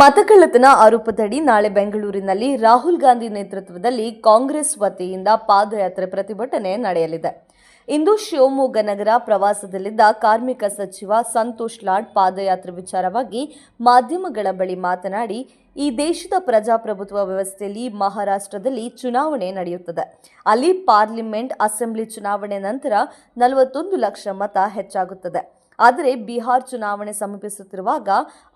ಮತಕಳ್ಳತನ ಆರೋಪದಡಿ ನಾಳೆ ಬೆಂಗಳೂರಿನಲ್ಲಿ ರಾಹುಲ್ ಗಾಂಧಿ ನೇತೃತ್ವದಲ್ಲಿ ಕಾಂಗ್ರೆಸ್ ವತಿಯಿಂದ ಪಾದಯಾತ್ರೆ ಪ್ರತಿಭಟನೆ ನಡೆಯಲಿದೆ. ಇಂದು ಶಿವಮೊಗ್ಗ ನಗರ ಪ್ರವಾಸದಲ್ಲಿದ್ದ ಕಾರ್ಮಿಕ ಸಚಿವ ಸಂತೋಷ್ ಲಾಡ್ ಪಾದಯಾತ್ರೆ ವಿಚಾರವಾಗಿ ಮಾಧ್ಯಮಗಳ ಬಳಿ ಮಾತನಾಡಿ, ಈ ದೇಶದ ಪ್ರಜಾಪ್ರಭುತ್ವ ವ್ಯವಸ್ಥೆಯಲ್ಲಿ ಮಹಾರಾಷ್ಟ್ರದಲ್ಲಿ ಚುನಾವಣೆ ನಡೆಯುತ್ತದೆ. ಅಲ್ಲಿ ಪಾರ್ಲಿಮೆಂಟ್ ಅಸೆಂಬ್ಲಿ ಚುನಾವಣೆ ನಂತರ ನಲವತ್ತೊಂದು ಲಕ್ಷ ಮತ ಹೆಚ್ಚಾಗುತ್ತದೆ. ಆದರೆ ಬಿಹಾರ್ ಚುನಾವಣೆ ಸಮೀಪಿಸುತ್ತಿರುವಾಗ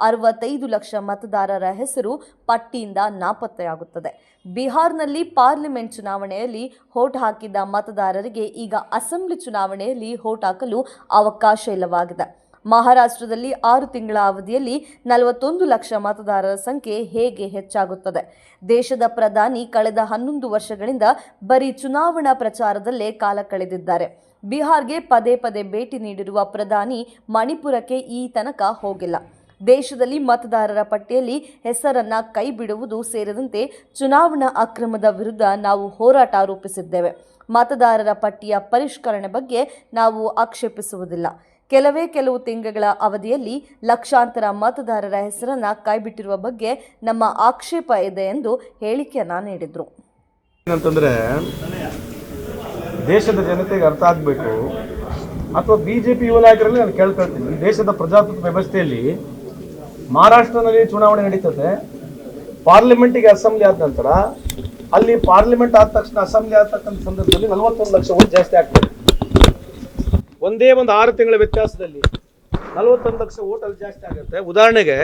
ಅರವತ್ತೈದು ಲಕ್ಷ ಮತದಾರರ ಹೆಸರು ಪಟ್ಟಿಯಿಂದ ನಾಪತ್ತೆಯಾಗುತ್ತದೆ. ಬಿಹಾರ್ನಲ್ಲಿ ಪಾರ್ಲಿಮೆಂಟ್ ಚುನಾವಣೆಯಲ್ಲಿ ಹೋಟ್ ಹಾಕಿದ್ದ ಮತದಾರರಿಗೆ ಈಗ ಅಸೆಂಬ್ಲಿ ಚುನಾವಣೆಯಲ್ಲಿ ಹೋಟ್ ಹಾಕಲು ಅವಕಾಶ ಇಲ್ಲವಾಗಿದೆ. ಮಹಾರಾಷ್ಟ್ರದಲ್ಲಿ ಆರು ತಿಂಗಳ ಅವಧಿಯಲ್ಲಿ ನಲವತ್ತೊಂದು ಲಕ್ಷ ಮತದಾರರ ಸಂಖ್ಯೆ ಹೇಗೆ ಹೆಚ್ಚಾಗುತ್ತದೆ? ದೇಶದ ಪ್ರಧಾನಿ ಕಳೆದ ಹನ್ನೊಂದು ವರ್ಷಗಳಿಂದ ಬರೀ ಚುನಾವಣಾ ಪ್ರಚಾರದಲ್ಲೇ ಕಾಲ ಕಳೆದಿದ್ದಾರೆ. ಬಿಹಾರ್ಗೆ ಪದೇ ಪದೇ ಭೇಟಿ ನೀಡಿರುವ ಪ್ರಧಾನಿ ಮಣಿಪುರಕ್ಕೆ ಈ ತನಕ ಹೋಗಿಲ್ಲ. ದೇಶದಲ್ಲಿ ಮತದಾರರ ಪಟ್ಟಿಯಲ್ಲಿ ಹೆಸರನ್ನ ಕೈಬಿಡುವುದು ಸೇರಿದಂತೆ ಚುನಾವಣಾ ಅಕ್ರಮದ ವಿರುದ್ಧ ನಾವು ಹೋರಾಟ ರೂಪಿಸಿದ್ದೇವೆ. ಮತದಾರರ ಪಟ್ಟಿಯ ಪರಿಷ್ಕರಣೆ ಬಗ್ಗೆ ನಾವು ಆಕ್ಷೇಪಿಸುವುದಿಲ್ಲ. ಕೆಲವೇ ಕೆಲವು ತಿಂಗಳ ಅವಧಿಯಲ್ಲಿ ಲಕ್ಷಾಂತರ ಮತದಾರರ ಹೆಸರನ್ನ ಕೈಬಿಟ್ಟಿರುವ ಬಗ್ಗೆ ನಮ್ಮ ಆಕ್ಷೇಪ ಇದೆ ಎಂದು ಹೇಳಿಕೆಯನ್ನ ನೀಡಿದರು. ಏನಂತಂದ್ರೆ, ದೇಶದ ಜನತೆಗೆ ಅರ್ಥ ಆಗಬೇಕು. ಅಥವಾ ಬಿ ಜೆ ಪಿ ಯುವ ನಾಯಕರಲ್ಲಿ ನಾನು ಕೇಳ್ಕೊಳ್ತೀನಿ ದೇಶದ ಪ್ರಜಾಪ್ರಭುತ್ವ ವ್ಯವಸ್ಥೆಯಲ್ಲಿ ಮಹಾರಾಷ್ಟ್ರದಲ್ಲಿ ಚುನಾವಣೆ ನಡೀತದೆ. ಪಾರ್ಲಿಮೆಂಟಿಗೆ ಅಸೆಂಬ್ಲಿ ಆದ ನಂತರ ಅಲ್ಲಿ ಪಾರ್ಲಿಮೆಂಟ್ ಆದ ತಕ್ಷಣ ಅಸೆಂಬ್ಲಿ ಆದ ಸಂದರ್ಭದಲ್ಲಿ ನಲವತ್ತೊಂದು ಲಕ್ಷ ಓಟ್ ಜಾಸ್ತಿ ಆಗ್ತದೆ. ಒಂದೇ ಒಂದು ಆರು ತಿಂಗಳ ವ್ಯತ್ಯಾಸದಲ್ಲಿ ನಲವತ್ತೊಂದು ಲಕ್ಷ ಓಟ್ ಅಲ್ಲಿ ಜಾಸ್ತಿ ಆಗುತ್ತೆ. ಉದಾಹರಣೆಗೆ,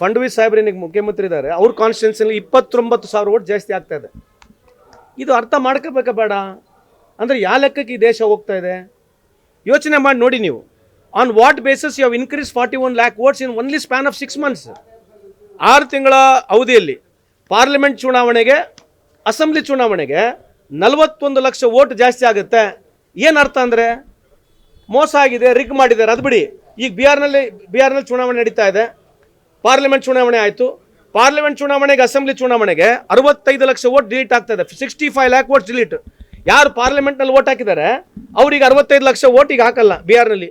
ಫಂಡ್ವಿ ಸಾಹೇಬ್ರೇನಿಗೆ ಮುಖ್ಯಮಂತ್ರಿ ಇದ್ದಾರೆ. ಅವ್ರ ಕಾನ್ಸ್ಟಿಟ್ಯೂನ್ಸಿನಲ್ಲಿ ಇಪ್ಪತ್ತೊಂಬತ್ತು ಸಾವಿರ ಓಟ್ ಜಾಸ್ತಿ ಆಗ್ತಾ ಇದೆ. ಇದು ಅರ್ಥ ಮಾಡ್ಕೋಬೇಕ ಬೇಡ. ಅಂದರೆ ಯಾವ ಲೆಕ್ಕಕ್ಕೆ ಈ ದೇಶ ಹೋಗ್ತಾ ಇದೆ? ಯೋಚನೆ ಮಾಡಿ ನೋಡಿ ನೀವು. On what basis you have increase forty one lakh votes in only span of six months ಆರು ತಿಂಗಳ ಅವಧಿಯಲ್ಲಿ ಪಾರ್ಲಿಮೆಂಟ್ ಚುನಾವಣೆಗೆ ಅಸೆಂಬ್ಲಿ ಚುನಾವಣೆಗೆ ನಲವತ್ತೊಂದು ಲಕ್ಷ ವೋಟ್ ಜಾಸ್ತಿ ಆಗುತ್ತೆ. ಏನು ಅರ್ಥ ಅಂದರೆ? ಮೋಸ ಆಗಿದೆ, ರಿಗ್ ಮಾಡಿದ್ದಾರೆ, ಅದು ಬಿಡಿ. ಈಗ ಬಿಹಾರ್ನಲ್ಲಿ ಬಿಹಾರ್ನಲ್ಲಿ ಚುನಾವಣೆ ನಡೀತಾ ಇದೆ. ಪಾರ್ಲಿಮೆಂಟ್ ಚುನಾವಣೆ ಆಯಿತು. ಪಾರ್ಲಿಮೆಂಟ್ ಚುನಾವಣೆಗೆ, ಅಸೆಂಬ್ಲಿ ಚುನಾವಣೆಗೆ ಅರವತ್ತೈದು ಲಕ್ಷ ಓಟ್ ಡಿಲೀಟ್ ಆಗ್ತದೆ sixty five lakh vote delete. ಯಾರು ಪಾರ್ಲಿಮೆಂಟ್ನಲ್ಲಿ ವೋಟ್ ಹಾಕಿದ್ದಾರೆ? ಅವ್ರಿಗೆ ಅರವತ್ತೈದು ಲಕ್ಷ ಓಟ್ ಈಗ ಹಾಕಲ್ಲ ಬಿಹಾರ್ನಲ್ಲಿ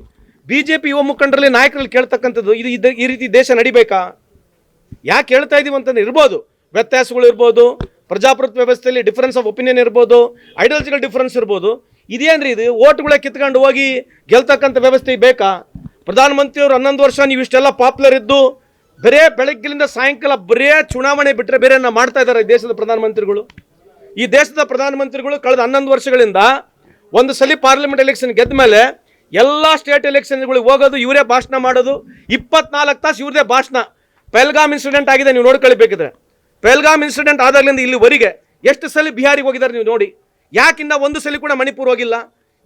ಬಿ ಜೆ ಪಿ ಯುವ ಮುಖಂಡರಲ್ಲಿ ನಾಯಕರಲ್ಲಿ ಕೇಳ್ತಕ್ಕಂಥದ್ದು, ಇದು ಇದು, ಈ ರೀತಿ ದೇಶ ನಡಿಬೇಕಾ? ಯಾಕೆ ಹೇಳ್ತಾ ಇದೀವಿ ಅಂತಂದ್ರೆ ಇರ್ಬೋದು. ವ್ಯತ್ಯಾಸಗಳು ಇರ್ಬೋದು, ಪ್ರಜಾಪ್ರಭುತ್ವ ವ್ಯವಸ್ಥೆಯಲ್ಲಿ ಡಿಫರೆನ್ಸ್ ಆಫ್ ಒಪಿನಿಯನ್ ಇರ್ಬೋದು ಐಡಿಯಾಲಜಿಕಲ್ ಡಿಫರೆನ್ಸ್ ಇರ್ಬೋದು. ಇದೇನ್ರಿ ಇದು? ಓಟ್ಗಳೇ ಕಿತ್ಕೊಂಡು ಹೋಗಿ ಗೆಲ್ತಕ್ಕಂಥ ವ್ಯವಸ್ಥೆ ಬೇಕಾ? ಪ್ರಧಾನಮಂತ್ರಿಯವರು ಹನ್ನೊಂದು ವರ್ಷ ನೀವು ಇಷ್ಟೆಲ್ಲ ಪಾಪ್ಯುಲರ್ ಇದ್ದು, ಬರೇ ಬೆಳಗ್ಗೆಲಿಂದ ಸಾಯಂಕಾಲ ಬರೇ ಚುನಾವಣೆ ಬಿಟ್ಟರೆ ಬೇರೆ ಮಾಡ್ತಾ ಇದ್ದಾರೆ ಈ ದೇಶದ ಪ್ರಧಾನಮಂತ್ರಿಗಳು? ಈ ದೇಶದ ಪ್ರಧಾನಮಂತ್ರಿಗಳು ಕಳೆದ ಹನ್ನೊಂದು ವರ್ಷಗಳಿಂದ ಒಂದು ಸಲ ಪಾರ್ಲಿಮೆಂಟ್ ಎಲೆಕ್ಷನ್ ಗೆದ್ದ ಮೇಲೆ ಎಲ್ಲ ಸ್ಟೇಟ್ ಎಲೆಕ್ಷನ್ಗಳಿಗೆ ಹೋಗೋದು ಇವರೇ ಭಾಷಣ ಮಾಡೋದು. ಇಪ್ಪತ್ನಾಲ್ಕು ತಾಸು ಇವ್ರದೇ ಭಾಷಣ. ಪೆಲ್ಗಾಮ್ ಇನ್ಸಿಡೆಂಟ್ ಆಗಿದೆ, ನೀವು ನೋಡ್ಕೊಳ್ಬೇಕಿದ್ರೆ. ಪೆಲ್ಗಾಮ್ ಇನ್ಸಿಡೆಂಟ್ ಆದಾಗಲಿಂದ ಇಲ್ಲಿವರೆಗೆ ಎಷ್ಟು ಸಲ ಬಿಹಾರಿಗೆ ಹೋಗಿದ್ದಾರೆ ನೀವು ನೋಡಿ. ಯಾಕಿನ್ನ ಒಂದು ಸಲ ಕೂಡ ಮಣಿಪುರ ಹೋಗಿಲ್ಲ?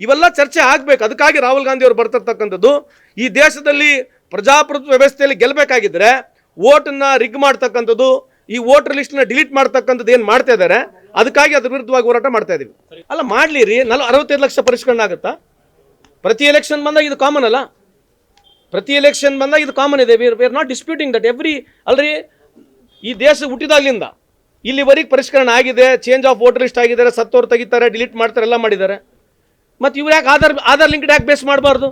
ಇವೆಲ್ಲ ಚರ್ಚೆ ಆಗಬೇಕು. ಅದಕ್ಕಾಗಿ ರಾಹುಲ್ ಗಾಂಧಿ ಅವರು ಬರ್ತಿರ್ತಕ್ಕಂಥದ್ದು. ಈ ದೇಶದಲ್ಲಿ ಪ್ರಜಾಪ್ರಭುತ್ವ ವ್ಯವಸ್ಥೆಯಲ್ಲಿ ಗೆಲ್ಲಬೇಕಾಗಿದ್ದರೆ ಓಟನ್ನು ರಿಗ್ ಮಾಡ್ತಕ್ಕಂಥದ್ದು, ಈ ವೋಟರ್ ಲಿಸ್ಟ್ನ ಡಿಲೀಟ್ ಮಾಡ್ತಕ್ಕಂಥದ್ದು ಏನು ಮಾಡ್ತಾ ಇದ್ದಾರೆ, ಅದಕ್ಕಾಗಿ ಅದ್ರ ವಿರುದ್ಧವಾಗಿ ಹೋರಾಟ ಮಾಡ್ತಾ ಇದ್ದೀವಿ ಅಲ್ಲ, ಮಾಡಲಿ ರೀ. ನಲ್ ಅರವತ್ತೈದು ಲಕ್ಷ ಪರಿಷ್ಕರಣೆ ಆಗುತ್ತಾ? ಪ್ರತಿ ಎಲೆಕ್ಷನ್ ಬಂದಾಗ ಇದು ಕಾಮನ್ ಅಲ್ಲ? ಪ್ರತಿ ಎಲೆಕ್ಷನ್ ಬಂದಾಗ ಇದು ಕಾಮನ್ ಇದೆ. We are not disputing that every ಅಲ್ರಿ, ಈ ದೇಶ ಹುಟ್ಟಿದಾಗಲಿಂದ ಇಲ್ಲಿವರೆಗೆ ಪರಿಷ್ಕರಣೆ ಆಗಿದೆ ಚೇಂಜ್ ಆಫ್ ವೋಟರ್ ಲಿಸ್ಟ್ ಆಗಿದ್ದಾರೆ, ಸತ್ತೋರು ತೆಗಿತಾರೆ ಡಿಲೀಟ್ ಮಾಡ್ತಾರೆ, ಎಲ್ಲ ಮಾಡಿದ್ದಾರೆ. ಮತ್ತು ಇವ್ರು ಯಾಕೆ ಆಧಾರ್ ಆಧಾರ್ ಲಿಂಕ್ಡ್ ಯಾಕೆ ಬೇಸ್ ಮಾಡಬಾರ್ದು?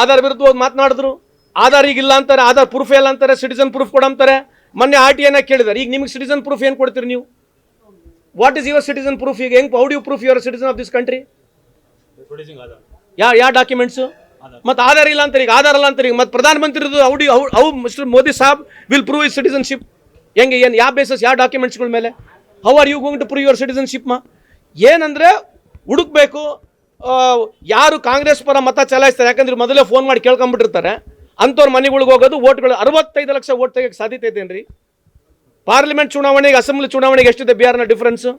ಆಧಾರ್ ವಿರುದ್ಧ ಹೋಗಿ ಮಾತನಾಡಿದ್ರು. ಆಧಾರ್ ಈಗ ಇಲ್ಲ ಅಂತಾರೆ, ಆಧಾರ್ ಪ್ರೂಫ್ ಇಲ್ಲ ಅಂತಾರೆ ಸಿಟಿಸನ್ ಪ್ರೂಫ್ ಕೊಡಂತಾರೆ ಮೊನ್ನೆ ಆರ್ ಟಿ ಎನ ಕೇಳಿದ್ದಾರೆ ಈಗ ನಿಮಗೆ ಸಿಟಿಸನ್ ಪ್ರೂಫ್ ಏನು ಕೊಡ್ತೀರಿ ನೀವು? What is your citizen proof ಈಗ? ಹೆಂಗೆ how you proof your citizen of this country ಯಾ ಯಾವ ಡಾಕ್ಯುಮೆಂಟ್ಸು ಮತ್ತು ಆಧಾರ್ ಇಲ್ಲ ಅಂತಾರೆ, ಈಗ ಆಧಾರ್ ಅಲ್ಲ ಅಂತಾರೆ, ಈಗ ಮತ್ತು ಪ್ರಧಾನಮಂತ್ರಿದು how do how mister Modi saab will prove his citizenship ಹೆಂಗೆ, ಏನು, ಯಾವ ಬೇಸಸ್ ಯಾವ ಡಾಕ್ಯುಮೆಂಟ್ಸ್ಗಳ ಮೇಲೆ? How are you going to prove your citizenship ಮಾ? ಏನಂದರೆ, ಹುಡುಕ್ಬೇಕು ಯಾರು ಕಾಂಗ್ರೆಸ್ ಪರ ಮತ ಚಲಾಯಿಸ್ತಾರೆ, ಯಾಕಂದ್ರೆ ಮೊದಲೇ ಫೋನ್ ಮಾಡಿ ಕೇಳ್ಕೊಂಬಿಟ್ಟಿರ್ತಾರೆ ಅಂಥವ್ರ ಮನೆಗಳಿಗೆ ಹೋಗೋದು ಓಟ್ಗಳು ಅರವತ್ತೈದು ಲಕ್ಷ ಓಟ್ ತೆಗೆಯಕ್ಕೆ ಸಾಧ್ಯತೆ ಇದೆಯೇನ್ರಿ ಪಾರ್ಲಿಮೆಂಟ್ ಚುನಾವಣೆಗೆ ಅಸೆಂಬ್ಲಿ ಚುನಾವಣೆಗೆ ಎಷ್ಟಿದೆ ಬಿಹಾರ್ನ ಡಿಫ್ರೆನ್ಸು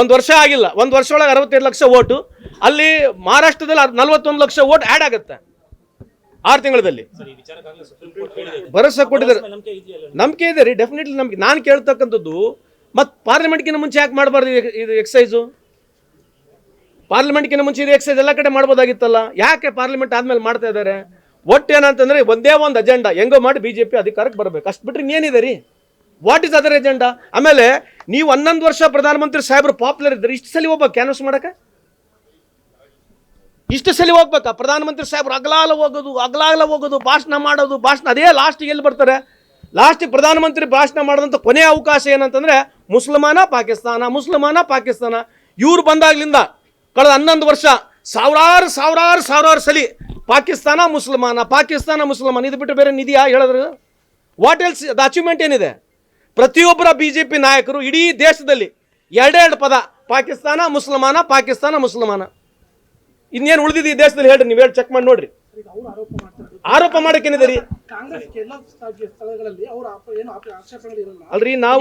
ಒಂದು ವರ್ಷ ಆಗಿಲ್ಲ, ಒಂದು ವರ್ಷ ಒಳಗೆ ಅರವತ್ತೈದು ಲಕ್ಷ ಓಟು ಅಲ್ಲಿ ಮಹಾರಾಷ್ಟ್ರದಲ್ಲಿ ನಲವತ್ತೊಂದು ಲಕ್ಷ ಓಟ್ ಆ್ಯಡ್ ಆಗುತ್ತೆ. ಆರು ತಿಂಗಳಲ್ಲಿ. ಭರವಸೆ ಕೊಟ್ಟಿದ್ದಾರೆ. ನಂಬಿಕೆ ಇದೆ ರೀ ಡೆಫಿನೆಟ್ಲಿ ನಮ್ಗೆ ನಾನು ಕೇಳ್ತಕ್ಕಂಥದ್ದು ಮತ್ತು ಪಾರ್ಲಿಮೆಂಟ್ಗಿಂತ ಮುಂಚೆ ಯಾಕೆ ಮಾಡಬಾರ್ದು ಇದು- ಇದು ಎಕ್ಸೈಸು ಪಾರ್ಲಿಮೆಂಟ್ಗಿಂತ ಮುಂಚೆ ಇದು ಎಕ್ಸೈಸ್ ಎಲ್ಲ ಕಡೆ ಮಾಡ್ಬೋದಾಗಿತ್ತಲ್ಲ? ಯಾಕೆ ಪಾರ್ಲಿಮೆಂಟ್ ಆದ್ಮೇಲೆ ಮಾಡ್ತಾ ಇದ್ದಾರೆ? ಒಟ್ಟು ಏನಂತಂದ್ರೆ ಒಂದೇ ಒಂದು ಅಜೆಂಡಾ ಹೆಂಗೋ ಮಾಡಿ ಬಿಜೆಪಿ ಅಧಿಕಾರಕ್ಕೆ ಬರಬೇಕು. ಅಷ್ಟು ಬಿಟ್ರೆ ಇನ್ನೇನಿದೆ ರೀ? ವಾಟ್ ಇಸ್ ಅದರ್ ಎಜೆಂಡಾ ಆಮೇಲೆ ನೀವು ಹನ್ನೊಂದು ವರ್ಷ ಪ್ರಧಾನಮಂತ್ರಿ ಸಾಹೇಬರು ಪಾಪ್ಯುಲರ್ ಇದ್ದಾರೆ ಇಷ್ಟು ಸಲ ಒಬ್ಬ ಕ್ಯಾನ್ವಸ್ ಮಾಡಕ್ಕೆ? ಇಷ್ಟು ಸಲ ಹೋಗ್ಬೇಕಾ? ಪ್ರಧಾನಮಂತ್ರಿ ಸಾಹೇಬ್ರು ಅಗಲಾಲ ಹೋಗೋದು ಅಗಲಾಗಲ ಹೋಗೋದು, ಭಾಷಣ ಮಾಡೋದು, ಭಾಷಣ ಅದೇ ಲಾಸ್ಟಿಗೆ ಎಲ್ಲಿ ಬರ್ತಾರೆ? ಲಾಸ್ಟ್ ಪ್ರಧಾನಮಂತ್ರಿ ಭಾಷಣ ಮಾಡಿದಂಥ ಕೊನೆಯ ಅವಕಾಶ ಏನಂತಂದ್ರೆ ಮುಸಲ್ಮಾನ, ಪಾಕಿಸ್ತಾನ, ಮುಸ್ಲಮಾನ, ಪಾಕಿಸ್ತಾನ. ಇವ್ರು ಬಂದಾಗ್ಲಿಂದ ಕಳೆದ ಹನ್ನೊಂದು ವರ್ಷ ಸಾವಿರಾರು ಸಾವಿರಾರು ಸಾವಿರಾರು ಸಲಿ ಪಾಕಿಸ್ತಾನ, ಮುಸ್ಲಮಾನ, ಪಾಕಿಸ್ತಾನ, ಮುಸ್ಲಿಮಾನ. ಇದು ಬಿಟ್ಟು ಬೇರೆ ನಿಧಿಯಾ ಹೇಳಿದ್ರು? ವಾಟ್ ಎಲ್ಸ್ ದ ಅಚೀವ್ಮೆಂಟ್ ಏನಿದೆ? ಪ್ರತಿಯೊಬ್ಬರ ಬಿ ಜೆ ಪಿ ನಾಯಕರು ಇಡೀ ದೇಶದಲ್ಲಿ ಎರಡೆರಡು ಪದ, ಪಾಕಿಸ್ತಾನ, ಮುಸಲ್ಮಾನ, ಪಾಕಿಸ್ತಾನ, ಮುಸ್ಲಿಮಾನ. ಇನ್ನೇನು ಉಳಿದಿದೆ ಈ ದೇಶದಲ್ಲಿ ಹೇಳ್ರಿ ನೀವು ಹೇಳಿ ಚೆಕ್ ಮಾಡಿ ನೋಡ್ರಿ. ಆರೋಪ ಮಾಡಕ್ಕೇನಿದೆ ರೀ ಅಲ್ರಿ ನಾವು.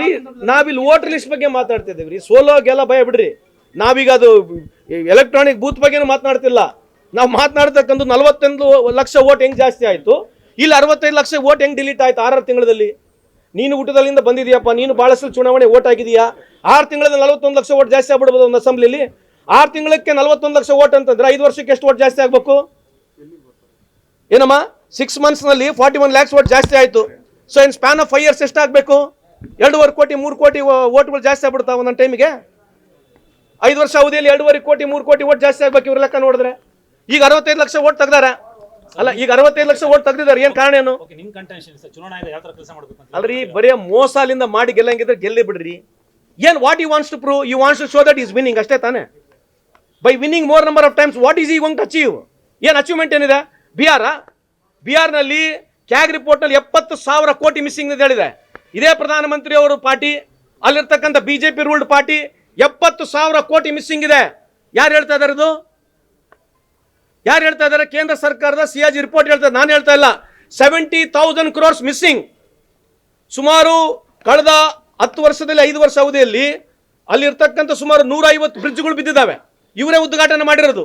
ರೀ ನಾವಿಲ್ಲಿ ವೋಟರ್ ಲಿಸ್ಟ್ ಬಗ್ಗೆ ಮಾತಾಡ್ತಿದ್ದೀವಿ ರೀ. ಸೋಲೋ ಗೆಲ್ಲ ಭಯ ಬಿಡ್ರಿ. ನಾವೀಗ ಅದು ಎಲೆಕ್ಟ್ರಾನಿಕ್ ಬೂತ್ ಬಗ್ಗೆನೂ ಮಾತನಾಡ್ತಿಲ್ಲ. ನಾವು ಮಾತನಾಡ್ತಕ್ಕಂಥ ನಲವತ್ತೊಂದು ಲಕ್ಷ ಓಟ್ ಹೆಂಗ್ ಜಾಸ್ತಿ ಆಯ್ತು? ಇಲ್ಲಿ ಅರವತ್ತೈದು ಲಕ್ಷ ಓಟ್ ಹೆಂಗ್ ಡಿಲೀಟ್ ಆಯ್ತು ಆರಾರು ತಿಂಗಳಲ್ಲಿ ನೀನು ಊಟದಲ್ಲಿಂದ ಬಂದಿದೀಯಪ್ಪ ನೀನು ಬಹಳಷ್ಟು ಚುನಾವಣೆ ಓಟ್ ಆಗಿದೆಯಾ? ಆರು ತಿಂಗಳಲ್ಲಿ ನಲವತ್ತೊಂದು ಲಕ್ಷ ಓಟ್ ಜಾಸ್ತಿ ಆಗ್ಬಿಡ್ಬೋದು ಒಂದು ಅಸೆಂಬ್ಲಿಲಿ ಆರು ತಿಂಗಳಕ್ಕೆ ನಲವತ್ತೊಂದು ಲಕ್ಷ ಓಟ್ ಅಂತಂದ್ರೆ ಐದು ವರ್ಷಕ್ಕೆ ಎಷ್ಟು ಓಟ್ ಜಾಸ್ತಿ ಆಗ್ಬೇಕು? ಏನಮ್ಮ? ಸಿಕ್ಸ್ ಮಂತ್ಸ್ನಲ್ಲಿ ಫಾರ್ಟಿ ಒನ್ ಲ್ಯಾಕ್ಸ್ ಓಟ್ ಜಾಸ್ತಿ ಆಯಿತು. So in span of five years ಎಷ್ಟಾಗಬೇಕು ಎರಡೂವರೆ ಕೋಟಿ ಮೂರು ಕೋಟಿ ಓಟ್ಗಳು ಜಾಸ್ತಿ ಆಗ್ಬಿಡ್ತಾವೆ ಒಂದೊಂದು ಟೈಮಿಗೆ ಐದು ವರ್ಷ ಅವಧಿಯಲ್ಲಿ ಎರಡೂವರೆ ಕೋಟಿ ಮೂರು ಕೋಟಿ ಓಟ್ ಜಾಸ್ತಿ ಆಗ್ಬೇಕು ಇವ್ರ ಲೆಕ್ಕ ನೋಡಿದ್ರೆ. ಈಗ ಅರವತ್ತೈದು ಲಕ್ಷ ಓಟ್ ತೆಗ್ದಾರ? ಅಲ್ಲ ಈಗ ಅರವತ್ತೈದು ಲಕ್ಷ ಓಟ್ ತೆಗ್ದಿದ್ದಾರೆ ಏನು ಕಾರಣ ಏನು? ಅಲ್ರಿ ಬರೀ ಮೋಸಾಲಿಂದ ಮಾಡಿ ಗೆಲ್ಲಂಗಿದ್ರೆ ಗೆಲ್ಲಿ ಬಿಡ್ರಿ. ಏನ್ what you wants to prove you wants to show that is winning ಅಷ್ಟೇ ತಾನೆ? By winning more number of times what is ಈ ವಂಟ್ ಅಚೀವ್ ಏನು ಅಚೀವ್ಮೆಂಟ್ ಏನಿದೆ? ಬಿಹಾರ ಬಿಹಾರ್ನಲ್ಲಿ ಕ್ಯಾಗ್ ರಿಪೋರ್ಟ್ನಲ್ಲಿ ಎಪ್ಪತ್ತು ಸಾವಿರ ಕೋಟಿ ಮಿಸ್ಸಿಂಗ್ ಅಂತ ಹೇಳಿದೆ. ಇದೇ ಪ್ರಧಾನಮಂತ್ರಿ ಅವರು ಪಾರ್ಟಿ, ಅಲ್ಲಿರ್ತಕ್ಕಂಥ B J P ruled party, ಎಪ್ಪತ್ತು ಸಾವಿರ ಕೋಟಿ ಮಿಸ್ಸಿಂಗ್ ಇದೆ. ಯಾರು ಹೇಳ್ತಾ ಇದ್ದಾರೆ ಇದು? ಯಾರು ಹೇಳ್ತಾ ಇದ್ದಾರೆ? ಕೇಂದ್ರ ಸರ್ಕಾರದ ಸಿ ಜಿ ರಿಪೋರ್ಟ್ ಹೇಳ್ತಾರೆ ನಾನು ಹೇಳ್ತಾ ಇಲ್ಲ. ಸೆವೆಂಟಿ ತೌಸಂಡ್ ಕ್ರೋರ್ಸ್ ಮಿಸ್ಸಿಂಗ್ ಸುಮಾರು ಕಳೆದ ಹತ್ತು ವರ್ಷದಲ್ಲಿ, ಐದು ವರ್ಷ ಅವಧಿಯಲ್ಲಿ ಅಲ್ಲಿರ್ತಕ್ಕಂಥ ಸುಮಾರು ನೂರ ಐವತ್ತು ಬ್ರಿಡ್ಜ್ಗಳು ಬಿದ್ದಿದ್ದಾವೆ. ಇವರೇ ಉದ್ಘಾಟನೆ ಮಾಡಿರೋದು.